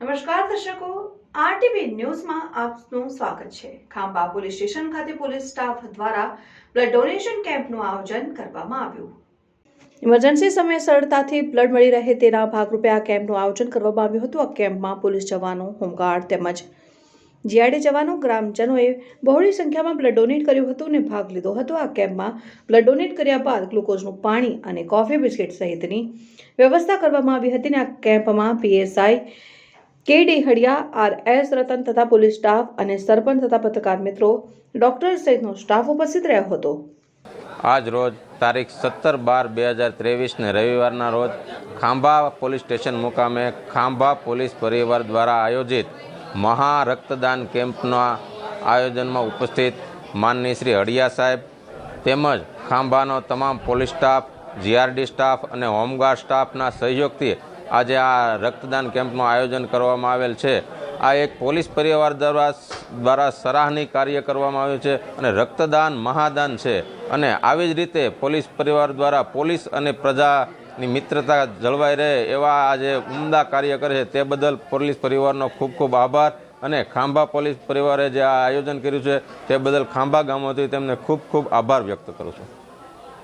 નમસ્કાર દર્શકો, આરટીવી ન્યૂઝમાં આપનું સ્વાગત છે. ખાંભા પોલીસ સ્ટેશન ખાતે પોલીસ સ્ટાફ દ્વારા બ્લડ ડોનેશન કેમ્પનું આયોજન કરવામાં આવ્યું. ઇમરજન્સી સમયે સરળતાથી બ્લડ મળી રહે તેના ભાગરૂપે આ કેમ્પનું આયોજન કરવામાં આવ્યું હતું. આ કેમ્પમાં પોલીસ જવાનો, હોમગાર્ડ તેમજ જીઆઈડી જવાનો, ગ્રામજનોએ બહોળી સંખ્યામાં બ્લડ ડોનેટ કર્યું હતું અને ભાગ લીધો હતો. આ કેમ્પમાં બ્લડ ડોનેટ કર્યા બાદ ગ્લુકોઝનું પાણી અને કોફી બિસ્કિટ સહિતની વ્યવસ્થા કરવામાં આવી હતી અને આ કેમ્પમાં પીએસઆઈ કે ડેહડિયા આર એસ રતન તથા પોલીસ સ્ટાફ અને સરપંચ તથા પત્રકાર મિત્રો, ડોક્ટર સહિતનો સ્ટાફ ઉપસ્થિત રહ્યો હતો. આજ રોજ તારીખ સત્તર બાર બે હજાર ત્રેવીસને રવિવારના રોજ ખાંભા પોલીસ સ્ટેશન મુકામે ખાંભા પોલીસ પરિવાર દ્વારા આયોજિત મહા રક્તદાન કેમ્પના આયોજનમાં ઉપસ્થિત માનની શ્રી હડિયા સાહેબ તેમજ ખાંભાનો તમામ પોલીસ સ્ટાફ, જીઆરડી સ્ટાફ અને હોમગાર્ડ સ્ટાફના સહયોગથી આજે આ રક્તદાન કેમ્પનું આયોજન કરવામાં આવેલ છે. આ એક પોલીસ પરિવાર દ્વારા દ્વારા સરાહની કાર્ય કરવામાં આવ્યું છે અને રક્તદાન મહાદાન છે. અને આવી જ રીતે પોલીસ પરિવાર દ્વારા પોલીસ અને પ્રજાની મિત્રતા જળવાઈ રહે એવા આજે ઉમદા કાર્ય કરે છે. તે બદલ પોલીસ પરિવારનો ખૂબ ખૂબ આભાર અને ખાંભા પોલીસ પરિવારે જે આ આયોજન કર્યું છે તે બદલ ખાંભા ગામોથી તેમને ખૂબ ખૂબ આભાર વ્યક્ત કરું છું.